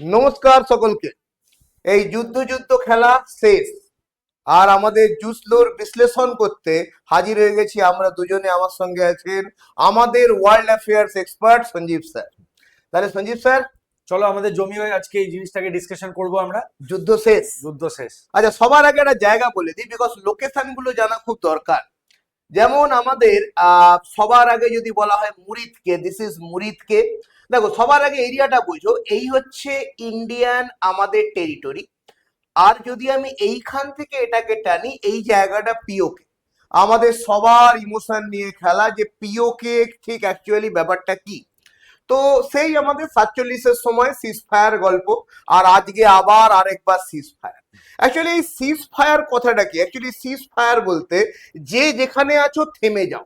নমস্কার সকলকে। এই যুদ্ধ যুদ্ধ খেলা শেষ। আর আমাদের জুসলোর বিশ্লেষণ করতে হাজির হয়ে গেছি আমরা দুজনে। আমার সঙ্গে আছেন আমাদের world affairs expert Sanjeev sir. তাহলে সঞ্জীব স্যার চলো আমাদের জমি হয়ে আজকে এই জিনিসটাকে ডিসকাশন করব আমরা। যুদ্ধ শেষ। যুদ্ধ শেষ। আচ্ছা সবার আগে একটা জায়গা বলে দিই বিকজ লোকেশনগুলো জানা খুব দরকার। যেমন আমাদের আহ, সবার আগে যদি বলা হয় মুরিদকে দিস ইজ মুরিদকে। দেখো, সবার আগে এরিয়াটা বুঝো। এই হচ্ছে ইন্ডিয়ান আমাদের টেরিটরি আর যদি আমি এইখান থেকে এটাকে টানি, এই জায়গাটা পিওকে আমাদের সবার ইমোশন নিয়ে খেলা যে পিওকে ঠিক অ্যাকচুয়ালি ব্যাপারটা কি? তো সেই আমাদের সাতচল্লিশের সময় সিজ ফায়ার গল্প, আর আজকে আবার আরেকবার সিজ ফায়ার অ্যাকচুয়ালি এই সিজ ফায়ার কথাটা কি? অ্যাকচুয়ালি সিজ ফায়ার বলতে যে যেখানে আছো থেমে যাও।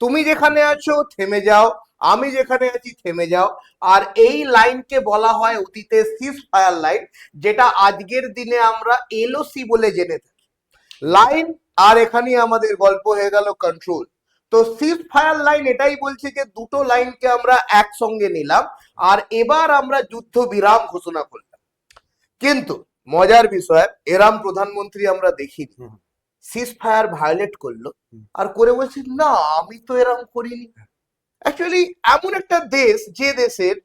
তুমি যেখানে আছো, থেমে যাও। আমি যেখানে আছি থেমে যাও। আর এই লাইনকে বলা হয় অতীতে সিজ ফায়ার লাইন যেটা আজকের দিনে আমরা এলওসি বলে জেনে থাকি। লাইন আর এখানে আমাদের গল্প হয়ে গেল কন্ট্রোল তো সিজ ফায়ার লাইন এটাই বলছে যে দুটো লাইনকে আমরা একসঙ্গে নিলাম আর এবার আমরা যুদ্ধ বিরাম ঘোষণা করলাম। কিন্তু মজার বিষয় এরাম প্রধানমন্ত্রী আমরা দেখিনি। সিজ ফায়ার ভায়োলেট করল। আর করে বলছি না আমি তো এরম করিনি। অ্যাকচুয়ালি এমন একটা দেশ যে দেশের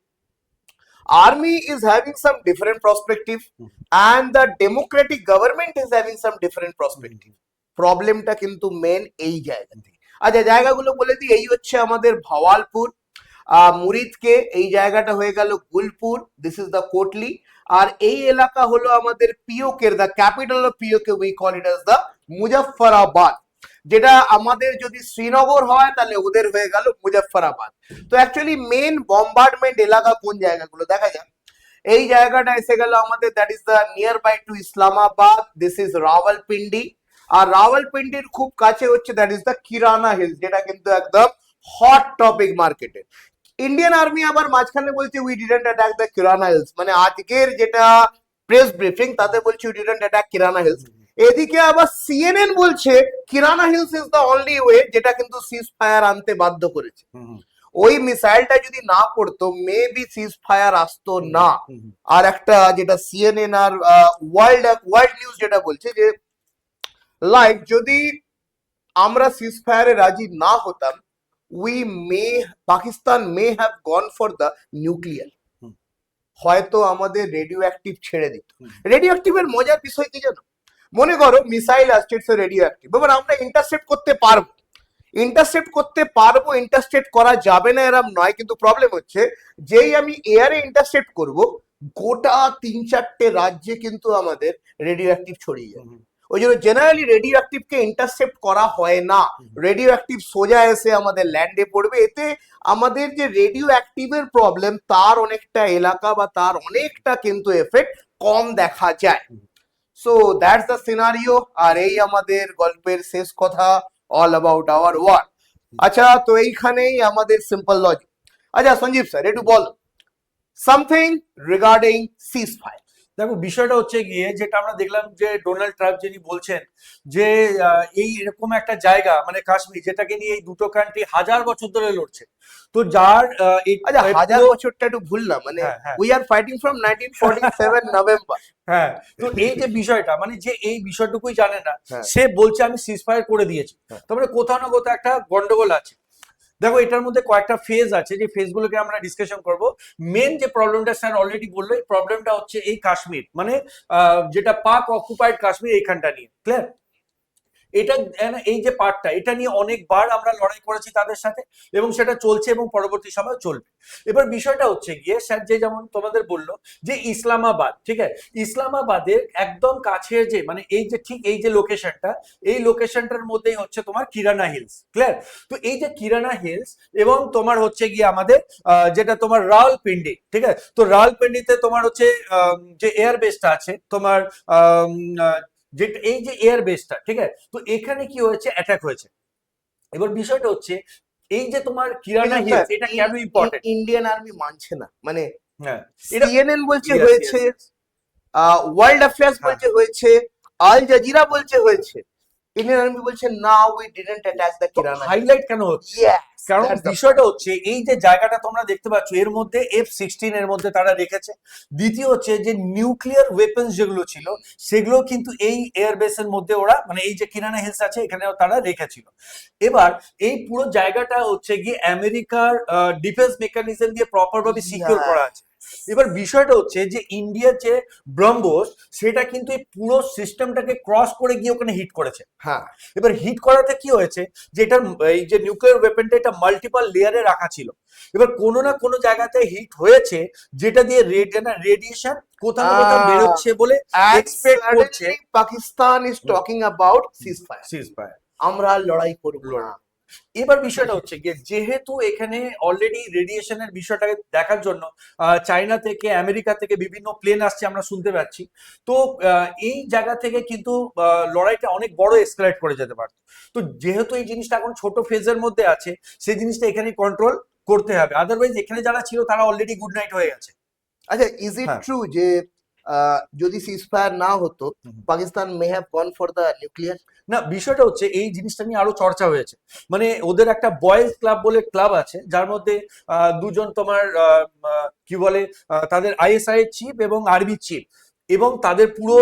army is having some different perspective hmm. and the democratic government is having some different perspective. প্রবলেমটা কিন্তু মেন এই জায়গাতে আচ্ছা জায়গাগুলো বলে দিই এই হচ্ছে আমাদের ভাওয়ালপুর আহ, মুরিদকে এই জায়গাটা হয়ে গেল Gulpur this is the Kotli আর এই এলাকা হলো আমাদের পিওকের the capital of PoK we call it as the Muzaffarabad যেটা আমাদের যদি শ্রীনগর হয়, তাহলে ওদের হয়ে গেল মুজাফফরাবাদ। তো অ্যাকচুয়ালি মেন বম্বার্ডমেন্ট এলাকা কোন জায়গাগুলো? দেখা যাক। এই জায়গাটা এসে গেল আমাদের that is the nearby to Islamabad this is Rawalpindi. আর রাওয়ালপিন্ডির খুব কাছে হচ্ছে that is the Kirana hills যেটা কিন্তু একদম হট টপিক মার্কেটে ইন্ডিয়ান আর্মি আবার মাঝখানে বলছে we didn't attack the Kirana hills মানে আজকের যেটা প্রেস ব্রিফিং তাতে বলছে we didn't attack Kirana hills এদিকে আবার সিএনএন বলছে Kirana hills is the only way যেটা কিন্তু সিজ ফায়ার আনতে বাধ্য করেছে। ওই মিসাইলটা যদি না পড়তো মেবি সিজ ফায়ার আসতো না। আর একটা যেটা সিএনএন আর ওয়ার্ল্ড ওয়ার্ল্ড নিউজ যেটা বলছে যে লাইক যদি আমরা সিজ ফায়ারে রাজি না হতাম we may Pakistan may have gone for the nuclear হয়তো আমাদের রেডিও অ্যাক্টিভ ছেড়ে দিত। রেডিও অ্যাক্টিভের মজার বিষয় কি জানো? মনে করো মিসাইল আসছে ইটস রেডিও অ্যাক্টিভ এবার আমরা ইন্টারসেপ্ট করতে পারব। ইন্টারসেপ্ট করতে পারব ইন্টারসেপ্ট করা যাবে না এরম নয় কিন্তু প্রবলেম হচ্ছে যেই আমি এয়ারে ইন্টারসেপ্ট করব গোটা তিন চারটে রাজ্যে কিন্তু আমাদের রেডিও অ্যাক্টিভ ছড়িয়ে যাবে। ওই জন্য জেনারেলি রেডিও অ্যাক্টিভকে ইন্টারসেপ্ট করা হয় না। রেডিও অ্যাক্টিভ সোজা এসে আমাদের ল্যান্ডে পড়বে এতে আমাদের যে রেডিও অ্যাক্টিভের প্রবলেম তার অনেকটা এলাকা বা তার অনেকটা কিন্তু এফেক্ট কম দেখা যায়। সো দ্যাটস দ্য সিনারিও আর এই আমাদের গল্পের শেষ কথা অল অ্যাবাউট আওয়ার ওয়ার আচ্ছা তো এইখানেই আমাদের সিম্পল লজিক আচ্ছা সঞ্জীব স্যার একটু বল। সামথিং রিগার্ডিং সিজ ফায়ার দেখো বিষয়টা হচ্ছে গিয়ে যেটা আমরা দেখলাম যে ডোনাল্ড ট্রাম্প যিনি বলছেন যে এই এরকম একটা জায়গা মানে কাশ্মীর যেটাকে নিয়ে এই দুটো কান্ট্রি হাজার বছর ধরে লড়ছে তো যার আচ্ছা হাজার বছরটা একটু ভুললাম মানে। We are fighting from nineteen forty seven November হ্যাঁ তো এই যে বিষয়টা মানে যে এই বিষয়টুকুই জানে না হ্যাঁ। সে বলছে আমি সিজফায়ার করে দিয়েছি হ্যাঁ। তারপরে কোথাও না কোথাও একটা গন্ডগোল আছে দেখো, এটার মধ্যে কয়েকটা ফেজ আছে, যে ফেজগুলোকে আমরা ডিসকাশন করব। মেন যে প্রবলেমটা স্যার অলরেডি বলল এই প্রবলেমটা হচ্ছে এই কাশ্মীর। মানে যেটা পাক অকুপাইড কাশ্মীর এইখানটা নিয়ে। ক্লিয়ার এটা এন- এই যে পার্টটা এটা নিয়ে অনেকবার আমরা লড়াই করেছি তাদের সাথে এবং সেটা চলছে এবং পরবর্তী সময় চলবে। এবার বিষয়টা হচ্ছে গিয়ে, স্যার যে যেমন তোমাদের বলল যে ইসলামাবাদ, ঠিক আছে? ইসলামাবাদের একদম কাছে যে মানে এই যে, ঠিক এই যে লোকেশনটা এই লোকেশনটার মধ্যেই হচ্ছে তোমার কিরানা হিলস ক্লিয়ার তো এই যে কিরানা হিলস এবং তোমার হচ্ছে গিয়ে আমাদের যেটা তোমার রাওয়ালপিন্ডি, ঠিক আছে? তো রাওয়ালপিন্ডিতে তোমার হচ্ছে যে এয়ার বেসটা আছে, তোমার আম, আহ, যে এই যে এয়ার বেসটা ঠিক আছে? তো এখানে কি হয়েছে? অ্যাটাক হয়েছে। এবার বিষয়টা হচ্ছে এই যে তোমার কিরানা হিলস এটা কেন ইম্পর্টেন্ট ইন্ডিয়ান আর্মি মানছে না। মানে হ্যাঁ এটা সিএনএন বলছে হয়েছে. ওয়ার্ল্ড অ্যাফেয়ার্স হ্যাঁ। বলছে হয়েছে আল জাজিরা বলছে হয়েছে। ইন্ডিয়ান আর্মি বলছে না we didn't attack the Kirana highlight কেন হচ্ছে? কারণ বিষয়টা হচ্ছে এই যে জায়গাটা তোমরা দেখতে পাচ্ছ এর মধ্যে এফ সিক্সটিন এর মধ্যে তারা রেখেছে। দ্বিতীয় হচ্ছে যে নিউক্লিয়ার ওয়েপন্স যেগুলো ছিল সেগুলো কিন্তু এই এয়ারবেসের মধ্যে ওরা মানে এই যে কিরানা হিলস আছে এখানে তারা রেখেছিল। এবার এই পুরো জায়গাটা হচ্ছে গিয়ে আমেরিকার ডিফেন্স মেকানিজম দিয়ে প্রপার ভাবে সিকিউর করা আছে। এবার বিষয়টা হচ্ছে যে ইন্ডিয়ার যে ব্রহ্মোস সেটা কিন্তু এই পুরো সিস্টেমটাকে ক্রস করে গিয়ে ওখানে হিট করেছে হ্যাঁ এবার হিট করাতে কি হয়েছে যে এটার এই যে নিউক্লিয়ার ওয়েপনটা এটা মাল্টিপল লেয়ারে রাখা ছিল এবার কোনো না কোনো জায়গাতে হিট হয়েছে যেটা দিয়ে রেডিয়েশন কোথাও না কোথাও বেরোচ্ছে বলে Expect করছে। Pakistan is talking about ceasefire. ceasefire। আমরা লড়াই করব না এবার বিষয়টা হচ্ছে গিয়ে যেহেতু এখানে অলরেডি রেডিয়েশনের বিষয়টাকে দেখার জন্য চায়না থেকে আমেরিকা থেকে বিভিন্ন প্লেন আসছে আমরা শুনতে পাচ্ছি তো এই জায়গা থেকে কিন্তু লড়াইটা অনেক বড় এসকালেট করে যেতে পারত। তো যেহেতু এই জিনিসটা এখন ছোট ফেজের মধ্যে আছে সেই জিনিসটা এখানে কন্ট্রোল করতে হবে। আদারওয়াইজ এখানে যারা ছিল তারা অলরেডি গুড নাইট হয়ে গেছে। আচ্ছা ইজ ইট। ট্রু যে যদি সিজফায়ার না হতো Pakistan may have gone for the nuclear না, বিষয়টা হচ্ছে এই জিনিসটা নিয়ে আরও চর্চা হয়েছে। মানে ওদের একটা বয়েজ ক্লাব বলে ক্লাব আছে, যার মধ্যে দুজন তোমার কি বলে তাদের আইএসআই চিফ এবং আরবি চিফ এবং তাদের পুরো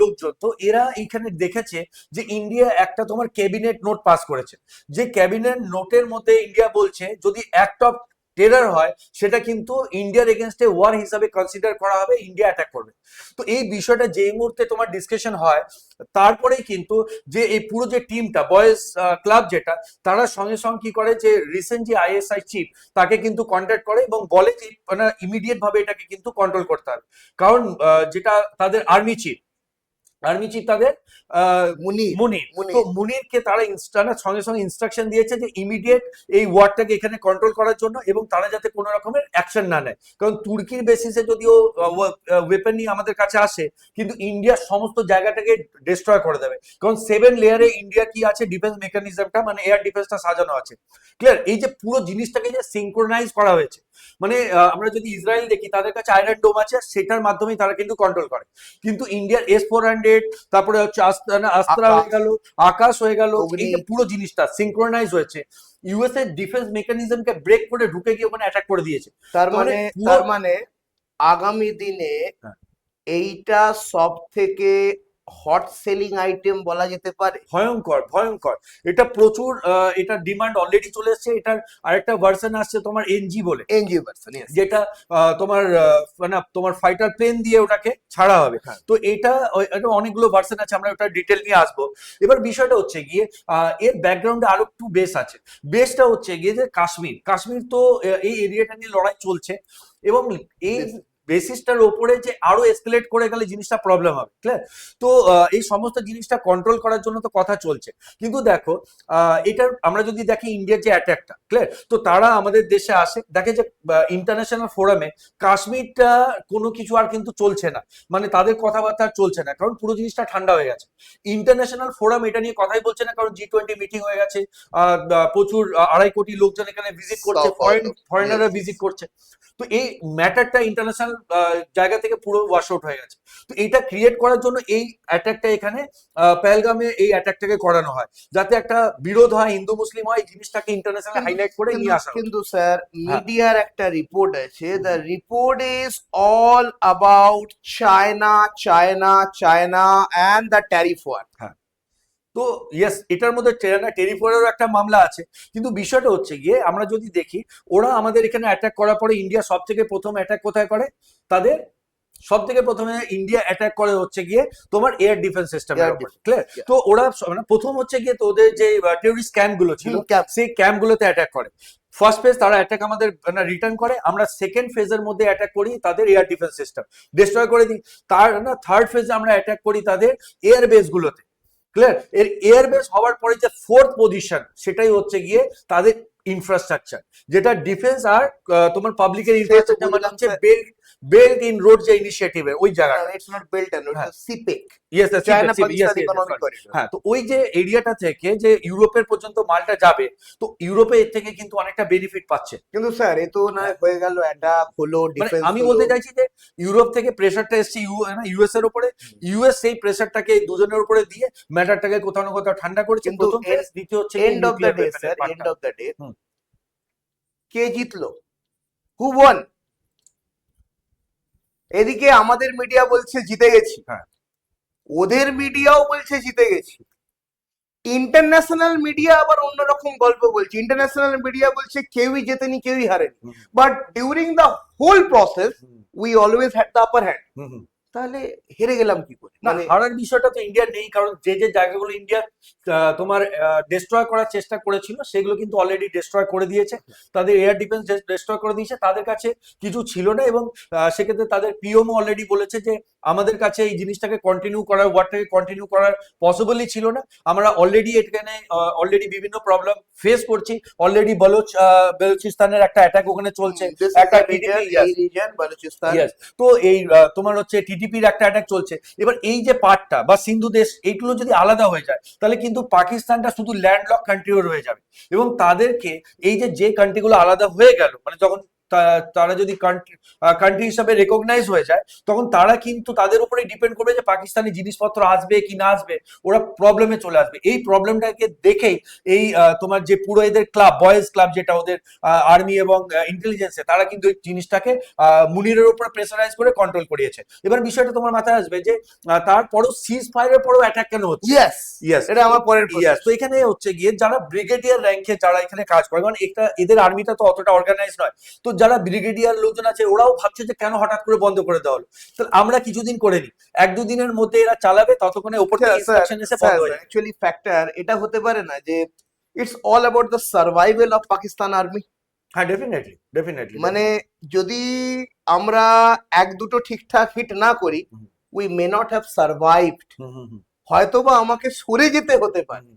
লোকজন। তো এরা এইখানে দেখেছে যে ইন্ডিয়া একটা তোমার ক্যাবিনেট নোট পাস করেছে। যে ক্যাবিনেট নোটের মধ্যে ইন্ডিয়া বলছে, যদি অ্যাক্ট টেরার হয়, সেটা কিন্তু ইন্ডিয়ার এগেনস্টে ওয়ার হিসাবে কনসিডার করা হবে ইন্ডিয়া অ্যাটাক করবে। তো এই বিষয়টা যেই মুহূর্তে তোমার ডিসকাশন হয়, তারপরেই কিন্তু যে এই পুরো যে টিমটা বয়েজ ক্লাব যেটা, তারা সঙ্গে সঙ্গে কি করে যে রিসেন্ট যে আইএসআই চিফ তাকে কিন্তু কন্ট্যাক্ট করে এবং বলে যে মানে ইমিডিয়েট ভাবে এটাকে কিন্তু কন্ট্রোল করতে হবে। কারণ যেটা তাদের আর্মি চিফ আর্মি চিফ তাদের মুনির মুনির। মুনির। তো মুনিরকে তারা ইনস্টানা সঙ্গে সঙ্গে ইনস্ট্রাকশন দিয়েছে যে ইমিডিয়েট এই ওয়ারটাকে এখানে কন্ট্রোল করার জন্য এবং তারা যাতে কোনো রকমের অ্যাকশন না নেয়। কারণ তুর্কির বেসিসে যদিও ওয়েপন নিয়ে আমাদের কাছে আসে কিন্তু ইন্ডিয়ার সমস্ত জায়গাটাকে ডিস্ট্রয় করে দেবে। কারণ সেভেন লেয়ারে ইন্ডিয়া কি আছে? ডিফেন্স মেকানিজমটা মানে এয়ার ডিফেন্সটা সাজানো আছে। ক্লিয়ার এই যে পুরো জিনিসটাকে যে সিঙ্ক্রোনাইজ করা হয়েছে মানে আমরা যদি ইসরায়েল দেখি তাদের কাছে আয়রন ডোম আছে সেটার মাধ্যমেই তারা কিন্তু কন্ট্রোল করে কিন্তু ইন্ডিয়ার এস ফোর হান্ড্রেড তারপরে হচ্ছে আস্তা- আস্ত্রা হয়ে গেল আকাশ হয়ে গেল। এই পুরো জিনিসটা সিঙ্ক্রোনাইজ হয়েছে ইউএস এর ডিফেন্স মেকানিজমকে ব্রেক করে ঢুকে গিয়ে ওখানে অ্যাটাক করে দিয়েছে তার মানে মানে তার মানে আগামী দিনে হ্যাঁ। এইটা সব থেকে হট সেলিং আইটেম বলা যেতে পারে। ভয়ঙ্কর ভয়ঙ্কর। এটা প্রচুর এটার ডিমান্ড অলরেডি চলে এসেছে। এটার আরেকটা ভার্সন আসছে তোমার এনজি বলে। এনজি ভার্সন যেটা তোমার মানে তোমার ফাইটার প্লেন দিয়ে ওটাকে ছাড়া হবে। হ্যাঁ। তো এটা এটা অনেকগুলো ভার্সন আছে আমরা ওটা ডিটেল নিয়ে আসব। এবার বিষয়টা হচ্ছে গিয়ে এর ব্যাকগ্রাউন্ডে আরও একটু বেস আছে। বেসটা হচ্ছে গিয়ে যে কাশ্মীর। কাশ্মীর তো এই এরিয়াটা নিয়ে লড়াই চলছে। এবং এই বেসিসটার ওপরে যে আরও এসকেলেট করে গেলে জিনিসটা প্রবলেম হবে ক্লিয়ার তো এই সমস্ত জিনিসটা কন্ট্রোল করার জন্য তো কথা চলছে। কিন্তু দেখো এটার আমরা যদি দেখি ইন্ডিয়ার যে অ্যাটাকটা ক্লিয়ার তো তারা আমাদের দেশে আসে দেখে যে ইন্টারন্যাশনাল ফোরামে কাশ্মীরটা কোনো কিছু আর কিন্তু চলছে না। মানে তাদের কথাবার্তা আর চলছে না কারণ পুরো জিনিসটা ঠান্ডা হয়ে গেছে। ইন্টারন্যাশনাল ফোরাম এটা নিয়ে কথাই বলছে না কারণ জি টোয়েন্টি মিটিং হয়ে গেছে প্রচুর আড়াই কোটি লোকজন এখানে ভিজিট করছে ফরেনাররা ভিজিট করছে। তো এই ম্যাটারটা ইন্টারন্যাশনাল জায়গা থেকে পুরো ওয়াশ আউট হয়ে গেছে। তো এটা ক্রিয়েট করার জন্য এই অ্যাটাকটা এখানে পেহেলগামে এই অ্যাটাকটাকে করানো হয়। যাতে একটা বিরোধ হয় হিন্দু মুসলিম হয় এই জিনিসটাকে ইন্টারন্যাশনাল হাইলাইট করে নিয়ে আসা কিন্তু স্যার মিডিয়ার একটা রিপোর্ট আছে the report is all about China China China and the tariff war তো ইয়েস এটার মধ্যে টেরিফোরেরও একটা মামলা আছে। কিন্তু বিষয়টা হচ্ছে গিয়ে আমরা যদি দেখি ওরা আমাদের এখানে অ্যাটাক করার পরে ইন্ডিয়া সব থেকে প্রথম অ্যাটাক কোথায় করে? তাদের সব থেকে প্রথমে ইন্ডিয়া অ্যাটাক করে হচ্ছে গিয়ে তোমার এয়ার ডিফেন্স সিস্টেম ক্লিয়ার তো ওরা মানে প্রথম হচ্ছে গিয়ে তো ওদের যে টেরিস্ট ক্যাম্পগুলো ছিল সেই ক্যাম্প গুলোতে অ্যাটাক করে। ফার্স্ট ফেজ তারা অ্যাটাক আমাদের মানে রিটার্ন করে। আমরা সেকেন্ড ফেজের মধ্যে অ্যাটাক করি তাদের এয়ার ডিফেন্স সিস্টেম ডিস্ট্রয় করে দিই। তার না থার্ড ফেজে আমরা অ্যাটাক করি তাদের এয়ার বেস গুলোতে। ক্লিয়ার এর এয়ার বেস হওয়ার পরে যে ফোর্থ পজিশন সেটাই হচ্ছে গিয়ে তাদের ইনফ্রাস্ট্রাকচার যেটা ডিফেন্স আর তোমার পাবলিকের ইনফ্রাস্ট্রাকচার মানে হচ্ছে বেল্ট বেল্ট ইন রোড যে ইনিশিয়েটিভ ওই জায়গা it's not belt end. CPEC yes হ্যাঁ তো ওই যে এরিয়াটা থেকে যে ইউরোপের পর্যন্ত মালটা যাবে তো ইউরোপে এর থেকে কিন্তু অনেকটা বেনিফিট পাচ্ছে। কিন্তু স্যার এ তো না হয়ে। গেল অ্যাটাক হলো মানে আমি বলতে চাইছি যে ইউরোপ থেকে প্রেসারটা এসছে ইউএস এর উপরে ইউএস সেই প্রেসারটাকে দুজনের উপরে দিয়ে ম্যাটারটাকে কোথাও না কোথাও ঠান্ডা করেছে কিন্তু দ্বিতীয় হচ্ছে end of the day sir end of the day কে জিতলো? হু ওয়ান এদিকে আমাদের মিডিয়া বলছে জিতে গেছি। হ্যাঁ। ওদের মিডিয়াও বলছে জিতে গেছি। ইন্টারন্যাশনাল মিডিয়া আবার অন্যরকম গল্প বলছে। ইন্টারন্যাশনাল মিডিয়া বলছে কেউই জেতেনি কেউই হারেনি। But during the whole process we always had the upper hand. তাহলে হেরে গেলাম কি করে? মানে হারার বিষয়টা তো ইন্ডিয়ার নেই কারণ যে যে জায়গাগুলো ইন্ডিয়া তোমার ডিস্ট্রয় করার চেষ্টা করেছিল সেগুলো কিন্তু অলরেডি ডিস্ট্রয় করে দিয়েছে। তাদের এয়ার ডিফেন্স ডিস্ট্রয় করে দিয়েছে তাদের কাছে কিছু ছিল না এবং সেক্ষেত্রে তাদের পিওমও অলরেডি বলেছে যে আমাদের কাছে এই জিনিসটাকে কন্টিনিউ করার কন্টিনিউ করার পসিবলই ছিল না। আমরা অলরেডি এখানে অলরেডি বিভিন্ন প্রবলেম ফেস করছি। অলরেডি বলোচ বেলুচিস্তানের একটা অ্যাটাক ওখানে চলছে। একটা বালুচিস্তান Yes. তো এই তোমার হচ্ছে টিটিপির একটা অ্যাটাক চলছে। এবার এই যে পার্টটা বা সিন্ধু দেশ, এইগুলো যদি আলাদা হয়ে যায়, তাহলে কিন্তু পাকিস্তানটা শুধু ল্যান্ডলক কান্ট্রিও রয়ে যাবে। এবং তাদেরকে এই যে যে কান্ট্রিগুলো আলাদা হয়ে গেল মানে যখন তারা যদি কান্ট্রি হিসাবে রেকগনাইজ হয়ে যায় তখন তারা কিন্তু তাদের উপরে ডিপেন্ড করবে যে পাকিস্তানি জিনিসপত্র আসবে কি না আসবে ওরা প্রবলেমে চলে আসবে। এই প্রবলেমটাকে দেখেই এই তোমার যে পুরো এদের ক্লাব বয়েজ ক্লাব যেটা ওদের আর্মি এবং ইন্টেলিজেন্সে তারা কিন্তু এই জিনিসটাকে আহ, মুনিরের উপর প্রেসারাইজ করে কন্ট্রোল করিয়েছে। এবার বিষয়টা তোমার মাথায় আসবে যে তারপরও সিজ ফায়ারের পরও অ্যাটাক কেন হচ্ছে? ইয়েস ইয়েস এটা আমার পরের। ইয়াস তো এখানে হচ্ছে গিয়ে যারা ব্রিগেডিয়ার র্যাঙ্কে যারা এখানে কাজ করে কারণ এটা এদের আর্মিটা তো অতটা অর্গানাইজ নয়। তো যারা ব্রিগেডিয়ার লোকজন আছে ওরাও ভাবছে যে কেন হঠাৎ করে বন্ধ করে দেওয়া হলো? তাহলে আমরা কিছুদিন করে নিই এক দুদিনের মধ্যে এরা চালাবে ততক্ষণে ওপর থেকে ইনস্ট্রাকশন এসে বন্ধ হয়ে অ্যাকচুয়ালি ফ্যাক্টর এটা হতে পারে না যে it's all about the survival of Pakistan army হ্যাঁ ডেফিনেটলি ডেফিনেটলি মানে যদি আমরা এক দুটো ঠিকঠাক হিট না করি we may not have survived হয়তোবা আমাকে সরে যেতে হতে পারে।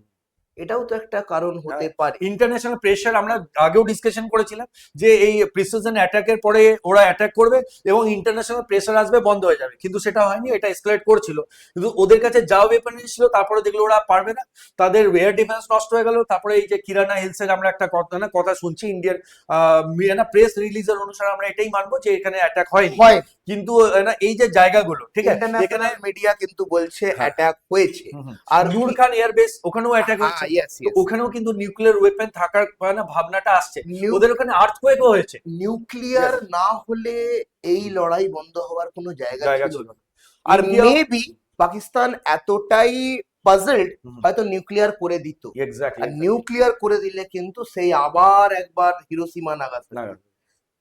এটাও তো একটা কারণ হতে পারে। ইন্টারন্যাশনাল প্রেশার আমরা আগেও ডিসকাশন করেছিলাম যে এই প্রিসিশন অ্যাটাকের পরে ওরা অ্যাটাক করবে এবং ইন্টারন্যাশনাল প্রেশার আসবে বন্ধ হয়ে যাবে। কিন্তু সেটা হয়নি এটা এসকেলেট করছিল। কিন্তু ওদের কাছে যা ওয়েপন ছিল তারপরে দেখল ওরা পারবে না। তাদের এয়ার ডিফেন্স নষ্ট হয়ে গেল। তারপরে এই যে কিরানা হিলসের আমরা একটা কথা না কথা শুনছি ইন্ডিয়ান না প্রেস রিলিজের অনুসারে আমরা এটাই মানবো যে এখানে অ্যাটাক হয়নি। হয়। কিন্তু না এই যে জায়গাগুলো ঠিক আছে? এখানে মিডিয়া কিন্তু বলছে। অ্যাটাক হয়েছে। আর নূর খান এয়ারবেস ওখানেও অ্যাটাক তো ওখানেও কিন্তু নিউক্লিয়ার ওয়েপেন থাকার ভাবনাটা আসছে। ওদের ওখানে আর্থকোয়েকও হয়েছে। নিউক্লিয়ার না হলে এই লড়াই বন্ধ হওয়ার কোনো জায়গা ছিল না। আর মেবি পাকিস্তান এতটাই পাজলড হয়তো নিউক্লিয়ার করে দিত। আর নিউক্লিয়ার করে দিলে কিন্তু সেই আবার একবার হিরোসীমা নাগাসাকি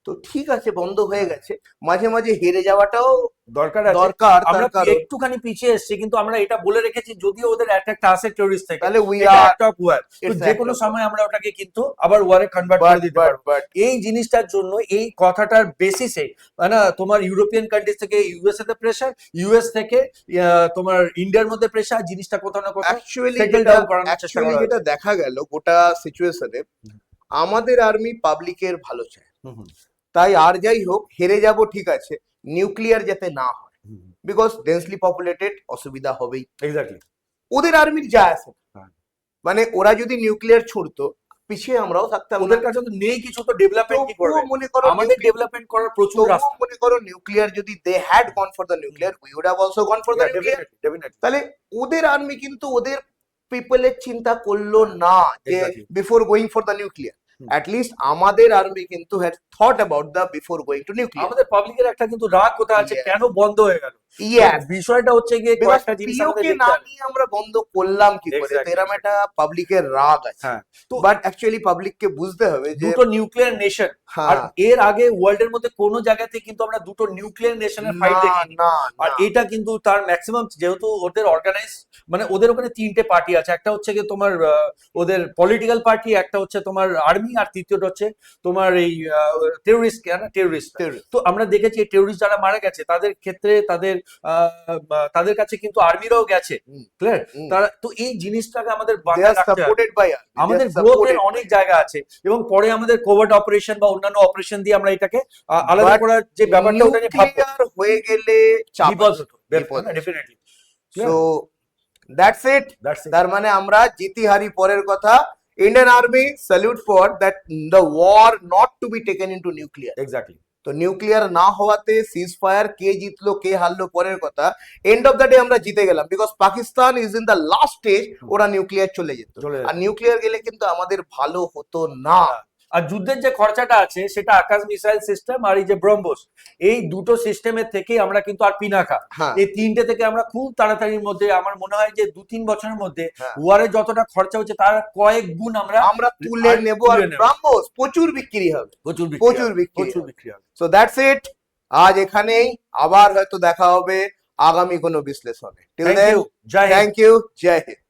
তো ঠিক আছে বন্ধ হয়ে গেছে। মাঝে মাঝে হেরে যাওয়াটাও দরকার দরকার আমরা একটুখানি পিছিয়ে এসেছি কিন্তু আমরা এটা বলে রেখেছি যদিও ওদের অ্যাটাকটা আসে টেররিস্ট থেকে। তাহলে উই আর একটা ওয়ার It's যে কোনো সময় আমরা ওটাকে কিন্তু আবার ওয়ারে কনভার্ট করে দিতে পারব। বাট এই জিনিসটার জন্য এই কথাটার বেসিসে না তোমার ইউরোপিয়ান কান্ট্রিজ থেকে ইউএসএ তে প্রেশার ইউএস থেকে তোমার ইন্ডিয়ার মধ্যে প্রেশার জিনিসটা কোথাও না কোথাও অ্যাকচুয়ালি যেটা দেখা গেল গোটা সিচুয়েশনে আমাদের আর্মি পাবলিকের ভালো চায়। তাই আর যাই হোক হেরে যাব ঠিক আছে নিউক্লিয়ার যাতে না হয়। বিকজ ডেন্সলি পপুলেটেড অসুবিধা হবেই. ওদের আর্মির যা আছে হ্যাঁ। মানে ওরা যদি নিউক্লিয়ার ছুড়তো পিছিয়ে আমরাও থাকতাম ওদের কাছে তো নেই কিছু তো ডেভেলপমেন্ট কি করবে মনে করো আমাদের ডেভেলপমেন্ট করার প্রচুর রাস্তা মনে করো নিউক্লিয়ার যদি they had gone for the nuclear we would have also gone for the nuclear তাহলে ওদের আর্মি কিন্তু ওদের পিপলের চিন্তা করল না যে. Before going for the nuclear. At least আমাদের আর্মি কিন্তু had thought about the before going to nuclear আমাদের পাবলিকের একটা কিন্তু রাগ কোথায় আছে? কেন বন্ধ হয়ে গেল? বিষয়টা হচ্ছে গিয়ে কয়েকটা জিনিস না। নিয়ে আমরা বন্ধ করলাম কি করে? এরম একটা পাবলিকের রাগ আছে। হ্যাঁ, তো বাট অ্যাকচুয়ালি পাবলিককে বুঝতে হবে যে দুটো নিউক্লিয়ার নেশন আর এর আগে ওয়ার্ল্ড এর মধ্যে কোনো জায়গাতে কিন্তু আমরা দুটো নিউক্লিয়ার নেশনের ফাইট না দেখিনি। না আর এটা কিন্তু তার ম্যাক্সিমাম যেহেতু ওদের অর্গানাইজ মানে ওদের ওখানে তিনটে পার্টি আছে। একটা হচ্ছে কি তোমার ওদের পলিটিক্যাল পার্টি একটা হচ্ছে তোমার আর্মি আর তৃতীয়টা হচ্ছে তোমার এই টেরোরিস্ট টেরোরিস্ট Terrorist. তো আমরা দেখেছি টেরোরিস্ট যারা মারা গেছে তাদের ক্ষেত্রে তাদের তাদের কাছে কিন্তু আর্মিরাও গেছে ক্লিয়ার তারা তো এই জিনিসটাকে আমাদের আমাদের গ্রোথের অনেক জায়গা আছে এবং পরে আমাদের কোভিড অপারেশন বা অন্যান্য অপারেশন দিয়ে আমরা এটাকে আলাদা করার যে ব্যাপারটা ওটা নিয়ে হয়ে গেলে বিপদ হতো ডেফিনেটলি সো দ্যাটস ইট তার মানে আমরা জিতি হারি পরের কথা। Indian army salute for that the war not to be taken into nuclear exactly তো নিউক্লিয়ার না হওয়াতে সিজ ফায়ার কে জিতলো কে হারলো পরের কথা। এন্ড অফ দ্য ডে আমরা জিতে গেলাম because Pakistan is in the last stage ওরা নিউক্লিয়ার চলে যেত। আর নিউক্লিয়ার গেলে কিন্তু আমাদের ভালো হতো না। আর যুদ্ধের যে খরচাটা আছে সেটা আকাশ মিসাইল সিস্টেম আর এই যে ব্রহ্মোস এই দুটো সিস্টেমের থেকেই আমরা কিন্তু আর পিনাকা। হ্যাঁ। এই তিনটে থেকে আমরা খুব তাড়াতাড়ির মধ্যে আমার মনে হয় যে দু তিন বছরের মধ্যে হ্যাঁ। ওয়ারে যতটা খরচা হচ্ছে তার কয়েক গুণ আমরা আমরা তুলে নেব আর। ব্রাহ্মোস প্রচুর বিক্রি হবে। প্রচুর বিক্রি প্রচুর বিক্রি প্রচুর। বিক্রি হবে। সো দ্যাটস ইট আজ এখানেই আবার হয়তো দেখা হবে আগামী কোনো বিশ্লেষণে। Till then thank you Jai Hind